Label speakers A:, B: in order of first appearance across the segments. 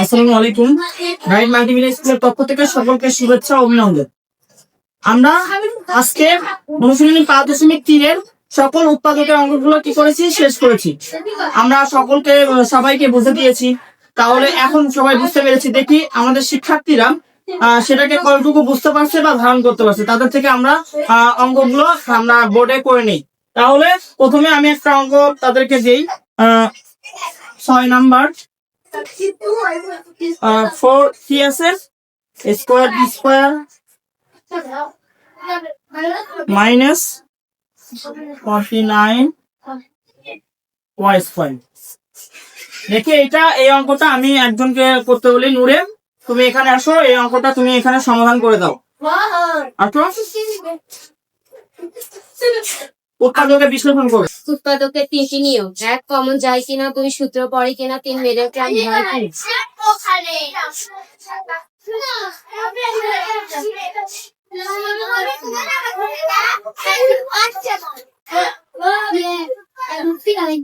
A: আসসালামু আলাইকুম। Guide multimedia স্কুলের পক্ষ থেকে সকলকে শুভেচ্ছা অভিনন্দন। আমরা আজকে অনুশীলনী পাঁচ দশমিক তিনের সকল উৎপাদকের অঙ্কগুলো কি করেছি শেষ করেছি। আমরা সকলকে সবাইকে বুঝে দিয়েছি। তাহলে এখন সবাই বুঝতে পেরেছি দেখি আমাদের শিক্ষার্থীরা সেটাকে কতটুকু বুঝতে পারছে বা ধারণ করতে পারছে। তাদের থেকে আমরা আহ, অঙ্কগুলো আমরা বোর্ডে করে নিই। তাহলে প্রথমে আমি একটা অঙ্ক তাদেরকে দিই ছয় নাম্বার। ফোর কি আছে? Square B square minus forty nine Y square দেখি এটা এই অঙ্কটা আমি একজনকে করতে বলি। নূরে তুমি এখানে আসো এই অঙ্কটা তুমি এখানে সমাধান করে দাও। আসো উৎপাদকে বিশ্লেষণ করো
B: উৎপাদকের তিনটি নিয়ম এক কমন যায় কিনা দুই সূত্র পড়ে কিনা তিন মেডেল ক্রাম হয়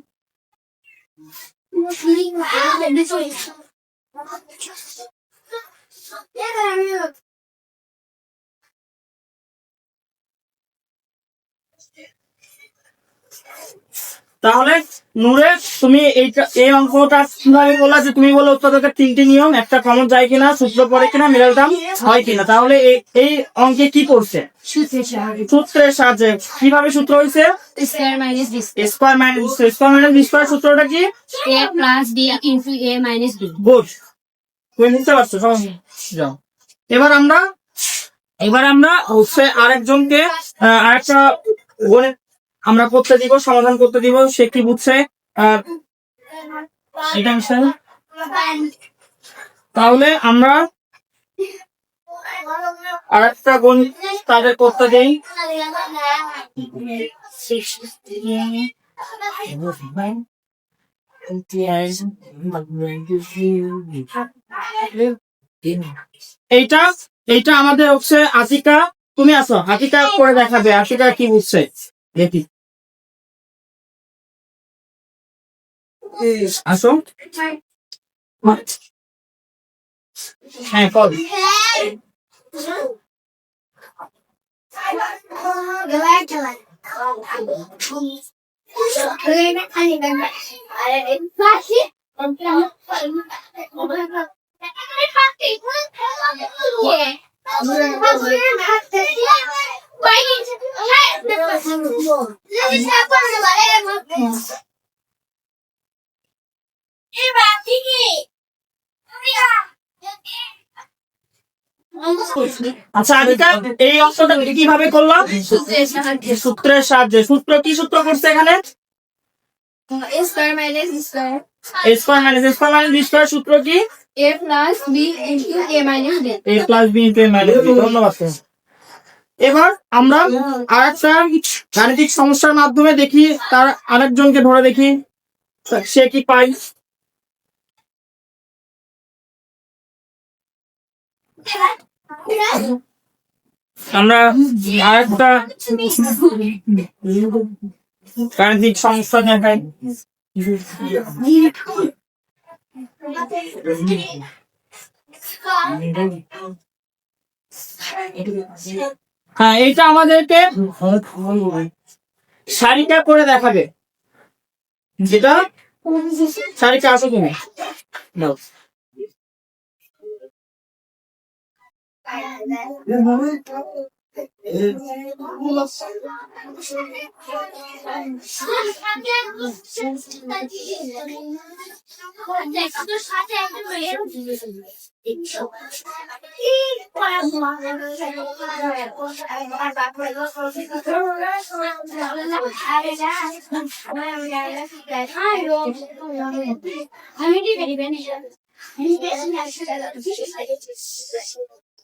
A: তাহলে নূরে তুমি এইটা এই অঙ্কটা কীভাবে বললা যে তুমি বলো উৎপাদকের তিনটি নিয়ম একটা কমন যায় কিনা সূত্র পড়ে কিনা মিডল টার্ম হয় কিনা। তাহলে এই- এই অঙ্কে কি পড়ছে সূত্রের সাহায্যে। কীভাবে সূত্র হয়েছে
C: square minus B
A: square. Minus square minus B square সূত্রটা কি?
B: A plus B into A minus B.
A: Good. তুমি বুঝতে পারছ? যাও। এবার আমরা এবার আমরা হচ্ছে আরেকজনকে আরেকটা গণিত আমরা করতে দিব, সমাধান করতে দিব, সে কি বুঝছে? আর তাহলে আমরা আরেকটা গণিত তাদের করতে দেই। এইটা এইটা আমাদের হচ্ছে আতিকা। তুমি আসো, আতিকা করে দেখাবে, আতিকা কি বুঝছে? দেখি আসো হ্যাঁ কল আচ্ছা আতিকা এই অংশটা কীভাবে করলাম সূত্রের সাহায্যে। সূত্র কি সূত্র করছে এখানে? সূত্র কি? A plus B into A minus ধন্যবাদ। এবার আমরা আর একটা গাণিতিক সমস্যার মাধ্যমে দেখি তার আরেকজনকে ধরে দেখি। সে কি পাই? আমরা আর একটা গাণিতিক সমস্যা দেখাই। হ্যাঁ এটা আমাদেরকে শাড়িটা করে দেখাবে। যেটা? শাড়িটা আসো তুমি নাও।
C: আমি কি করি বেনি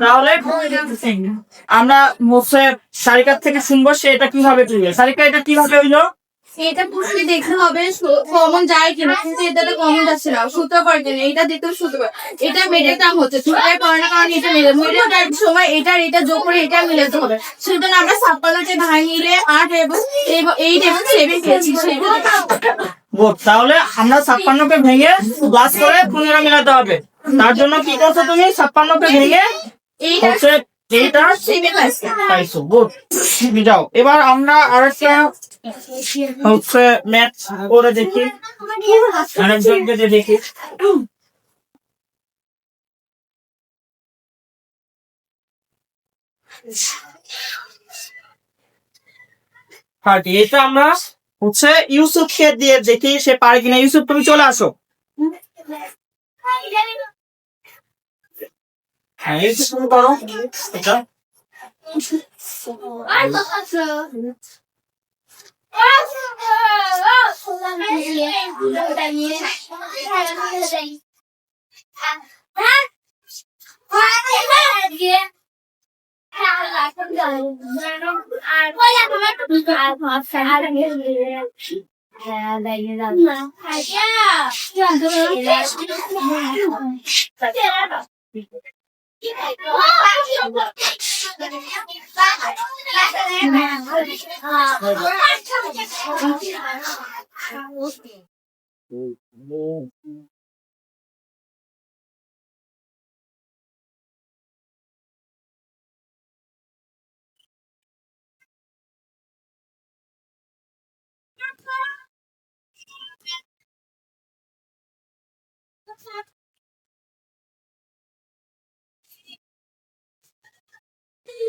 A: তাহলে আমরা সারিকার থেকে শুনব সে এটা কীভাবে তুলবে। সারিকা এটা কীভাবে হইল?
C: এটা পুরোপুরি দেখতে হবে কমন যায় কিনা কিন্তু এটাতে কমন যাচ্ছে না। সূত্র পড়ে কিনা এটা দেখতে সূত্র পড়ে। এটা মেডেল টার্ম হচ্ছে সূত্রের কারণে কারণে এটা মেডেল মেডেল টার্ম সময় এটার এটা যোগ করে এটা মিলাতে হবে। সেজন্য আমরা ছাপ্পান্নকে ভাঙিলে আট এবং এইট এবং সেভেন পেয়েছি সেগুলো
A: তাহলে আমরা ছাপ্পান্নকে ভেঙে প্লাস করে পনেরো মেলাতে হবে। তার জন্য কি করছ তুমি? ছাপ্পান্নকে ভেঙে
C: হচ্ছে
A: এইটা? পাইছো গুড। যাও এবার আমরা হচ্ছে ম্যাথ করে দেখি। আরেকজনকে যে দেখি। থার্টি এটা আমরা হচ্ছে ইউসুফকে দিয়ে দেখি সে পারে কিনা। ইউসুফ তুমি চলে আসো।
C: Yeah. 因为国发现过这次的这样的发展，那
B: 啊，
C: 我那上面是非常好，嗯嗯嗯。Thank you.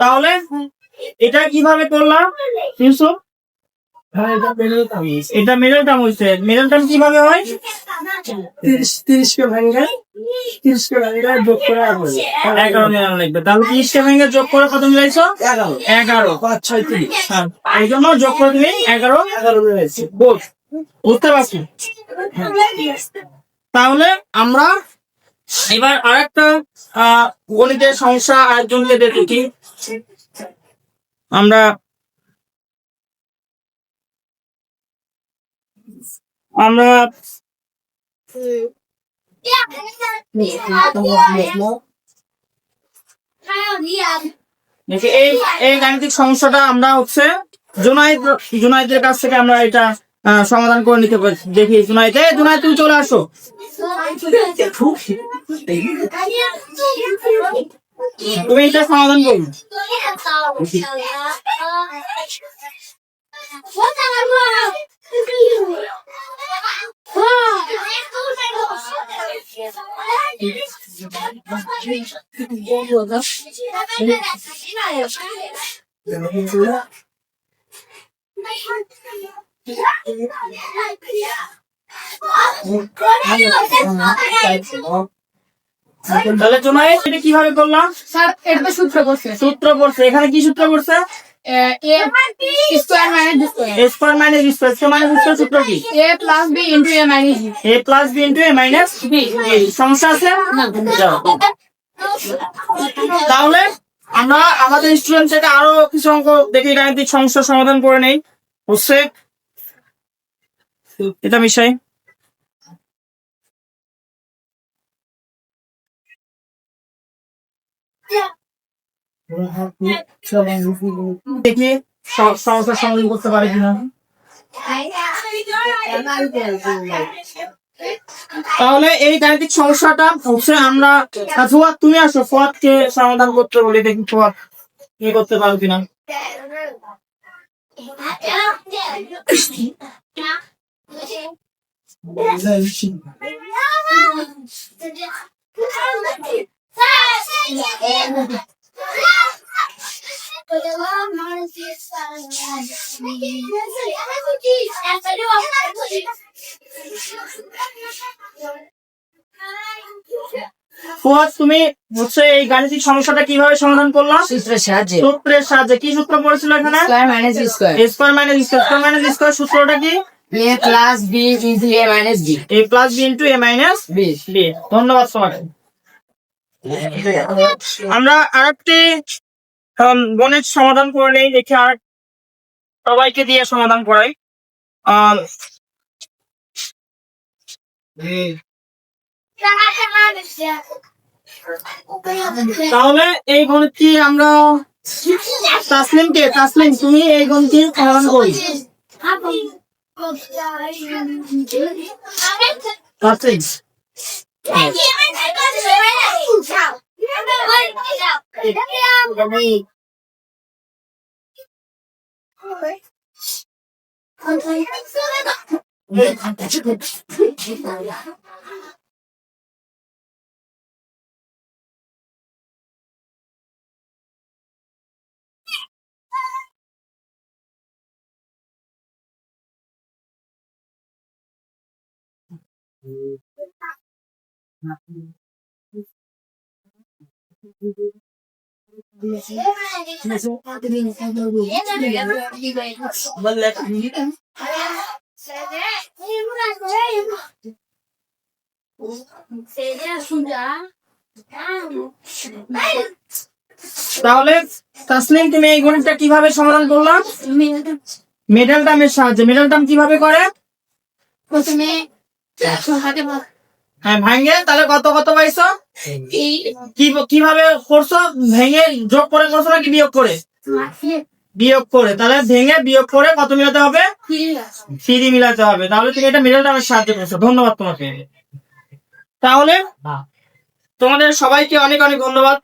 A: তাহলে এটা কীভাবে করলাম? ইউসুফ?
D: এটা
A: মিডল টার্ম হয়েছে। মিডল টার্ম কীভাবে হয়?
D: তিরিশ ভাঙে যোগ করে এগারো
A: লাগবে তাহলে যোগ করে কত মিলাইছো
D: এগারো।
A: এগারো।
D: পাঁচ ছয় তিরিশ
A: হ্যাঁ। এই জন্য যোগ করে এগারো।
D: এগারো মিলাইছি
A: বুঝতে পারছি। তাহলে আমরা এবার আরেকটা আহ, গণিতের সমস্যা আরেকজনকে দেখি। আমরা আমরা এই গাণিতিক সমস্যাটা আমরা হচ্ছে জুনাইদ, জুনাইদের কাছ থেকে আমরা এটা সমাধান করে নিতে পারি। দেখি, জুনাইদ, এই জুনাইদ, তুমি চলে আসো। তুমি এটা সমাধান করো। তাহলে জুনাইদ এটা কীভাবে করলাম?
C: স্যার এটা তো সূত্র করছে।
A: সূত্র পড়ছে এখানে কি সূত্র পড়ছে
C: square minus square
A: A square square minus B সূত্র কি?
C: A plus B into A minus
A: A plus B into A minus B সমস্যা আছে? তাহলে আমরা আমাদের স্টুডেন্ট থেকে আরও কিছু অঙ্ক দেখি গাণিতিক সমস্যার সমাধান করে নেই। হচ্ছে এটা মিশাই। দেখি সমস্যার সমাধান করতে পারি কিনা। তাহলে এই গাণিতিক সমস্যাটা হচ্ছে আমরা আহ, ফুয়াদ তুমি আসো। ফুয়াদকে সমাধান করতে বলি দেখি ফুয়াদ কি করতে পারো কিনা। ফুয়াদ তুমি হচ্ছে এই গাণিতিক সমস্যাটা কীভাবে সমাধান করলাম
B: সূত্রের সাহায্যে।
A: সূত্রের সাহায্যে। কি সূত্র পড়েছিল এখানে?
B: Square minus B square.
A: Square minus square. Minus square সূত্রটা কি?
B: A plus B into A minus B
A: A plus B into A minus
B: B
A: ধন্যবাদ তোমাকে আমরা আরেকটি উম, গণিত সমাধান করে নেই দেখি আর সবাইকে দিয়ে সমাধান করাই তাহলে এই গণিতটি আমরা তাসলিমকে তাসলিম তুমি এই গণিতটি সমাধান করি তাসলিম
B: 本
C: 当にそうだ
B: ねえ、ちょっと、ちょっと、ちょっと、ちょっと、Mm-hmm.
A: তাহলে তাসলিম তুমি এই গণিতটা কীভাবে সমাধান করলাম মেডাল টার্মের সাহায্যে। মেডাল টার্ম কীভাবে করে?
C: প্রথমে হাতে
A: হ্যাঁ ভাঙে তাহলে কত কত পাইছো? কীভাবে করছ? ভেঙে যোগ করে করছ নাকি বিয়োগ করে? বিয়োগ করে তাহলে ভেঙে বিয়োগ করে কত মিলাতে হবে? সিঁড়ি মিলাতে হবে। তাহলে তুমি এটা মিলাতে আমার সাহায্য করছ ধন্যবাদ তোমাকে। তাহলে তোমাদের সবাইকে অনেক অনেক ধন্যবাদ।